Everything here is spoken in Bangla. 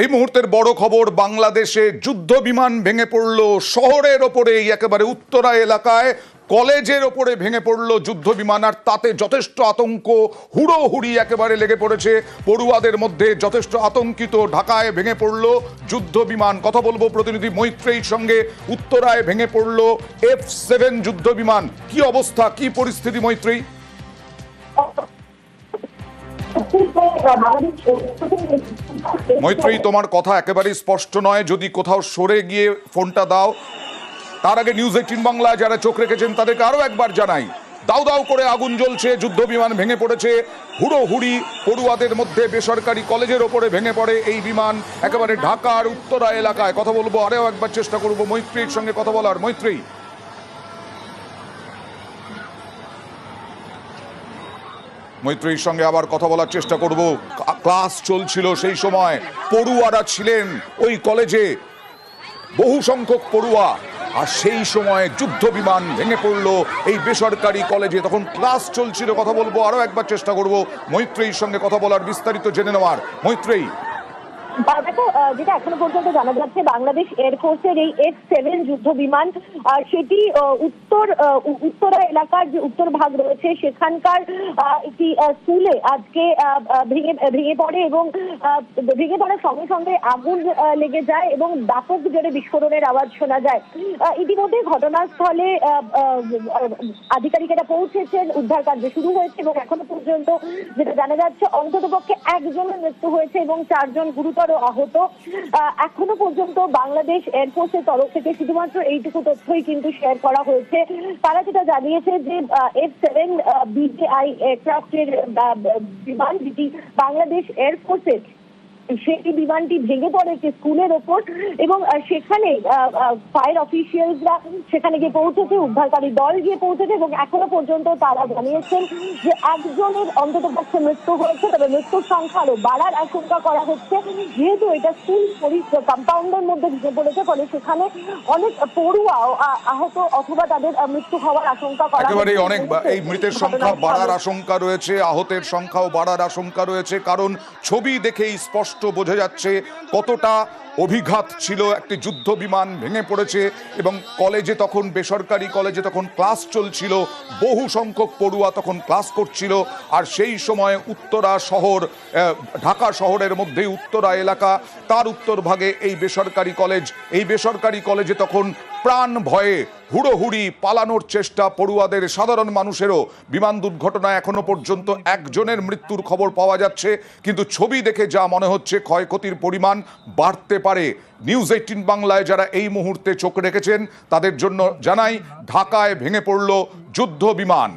এই মুহূর্তের বড় খবর, বাংলাদেশে যুদ্ধ বিমান ভেঙে পড়ল। শহরের ওপরেই, একেবারে উত্তরা এলাকায় কলেজের ওপরে ভেঙে পড়ল যুদ্ধ বিমান, আর তাতে যথেষ্ট আতঙ্ক, হুড়োহুড়ি একেবারে লেগে পড়েছে। পড়ুয়াদের মধ্যে যথেষ্ট আতঙ্কিত ঢাকায় ভেঙে পড়ল যুদ্ধ বিমান। কথা বলব প্রতিনিধি মৈত্রেয়ীর সঙ্গে। উত্তরায় ভেঙে পড়ল এফ সেভেন যুদ্ধ বিমান। কি অবস্থা, কি পরিস্থিতি মৈত্রেয়ী? মৈত্রী, তোমার কথা একেবারেই স্পষ্ট নয়। যদি কোথাও সরে গিয়ে ফোনটা দাও, তার আগে নিউজ এইটিন বাংলায় যারা চোখ রেখেছেন, তাদেরকে আরও একবার জানাই। দাউ দাউ করে আগুন জ্বলছে, যুদ্ধ বিমান ভেঙে পড়েছে। হুড়ো হুড়ি পড়ুয়াদের মধ্যে বেসরকারি কলেজের ওপরে ভেঙে পড়ে এই বিমান, একেবারে ঢাকার উত্তরা এলাকায়। কথা বলব, আরেও একবার চেষ্টা করব মৈত্রীর সঙ্গে কথা বলার। মৈত্রী মৈত্রীর সঙ্গে আবার কথা বলার চেষ্টা করব। ক্লাস চলছিল সেই সময়। পড়ুয়ারা ছিলেন ওই কলেজে। বহু সংখ্যক পড়ুয়া। আর সেই সময় যুদ্ধ বিমান ভেঙে পড়ল এই বেসরকারি কলেজে। তখন ক্লাস চলছিল কথা বলব আরও একবার চেষ্টা করব। মৈত্রীর সঙ্গে কথা বলার বিস্তারিত জেনে নেওয়ার। মৈত্রী আহ, দেখো যেটা এখনও পর্যন্ত জানা যাচ্ছে, বাংলাদেশ এয়ারফোর্সের এই এফ সেভেন যুদ্ধ বিমান সেটি উত্তর উত্তরা এলাকার যে উত্তর ভাগ রয়েছে, সেখানকার একটি স্কুলে আজকে ভেঙে ভেঙে পড়ে এবং ভেঙে পড়ার সঙ্গে সঙ্গে আগুন লেগে যায় এবং ব্যাপক জোরে বিস্ফোরণের আওয়াজ শোনা যায়। ইতিমধ্যে ঘটনাস্থলে আধিকারিকেরা পৌঁছেছেন, উদ্ধার কার্য শুরু হয়েছে এবং এখনও পর্যন্ত যেটা জানা যাচ্ছে, অন্ততপক্ষে একজনের মৃত্যু হয়েছে এবং চারজন গুরুতর আহত। আহ, এখনও পর্যন্ত বাংলাদেশ এয়ারফোর্সের তরফ থেকে শুধুমাত্র এইটুকু তথ্যই কিন্তু শেয়ার করা হয়েছে। তারা যেটা জানিয়েছে যে এফ সেভেন বিজিআই এয়ারক্রাফটের বিমান যেটি বাংলাদেশ এয়ারফোর্সের সেই বিমানটি ভেঙে পড়ে একটি স্কুলের ওপর এবং সেখানে ফায়ার অফিসিয়ালসরা সেখানে গিয়ে পৌঁছেছে উদ্ধারকারী দল গিয়ে পৌঁছেছে এবং এখনও পর্যন্ত তারা জানিয়েছেন যে একজনের অন্তত পক্ষে মৃত্যু হয়েছে তবে মৃত্যুর সংখ্যা আরও বাড়ার আশঙ্কা করা হচ্ছে যেহেতু এটা স্কুল কম্পাউন্ডের মধ্যে ঢুকে পড়েছে ফলে সেখানে অনেক পড়ুয়া আহত অথবা তাদের মৃত্যু হওয়ার আশঙ্কা করা একেবারেই হচ্ছে। অনেক এই মৃতের সংখ্যা। বাড়ার আশঙ্কা রয়েছে আহতের সংখ্যাও বাড়ার আশঙ্কা রয়েছে কারণ ছবি দেখেই স্পষ্ট বোঝা যাচ্ছে কতটা অভিঘাত ছিল, একটি যুদ্ধ বিমান ভেঙে পড়েছে এবং কলেজে তখন, বেসরকারি কলেজে তখন ক্লাস চলছিল, বহু সংখ্যক পড়ুয়া তখন ক্লাস করছিল আর সেই সময় উত্তরা শহর ঢাকা শহরের মধ্যে উত্তরা এলাকা, তার উত্তর ভাগে এই বেসরকারি কলেজ, এই বেসরকারি কলেজে তখন প্রাণ ভয়ে হুড়োহুড়ি পালানোর চেষ্টা পড়ুয়াদের, সাধারণ মানুষেরও। বিমান দুর্ঘটনায় এখনও পর্যন্ত একজনের মৃত্যুর খবর পাওয়া যাচ্ছে, কিন্তু ছবি দেখে যা মনে হচ্ছে ক্ষয়ক্ষতির পরিমাণ বাড়তে পারে। নিউজ এইটিন বাংলায় যারা এই মুহূর্তে চোখ রেখেছেন, তাদের জন্য জানাই, ঢাকায় ভেঙে পড়ল যুদ্ধ বিমান।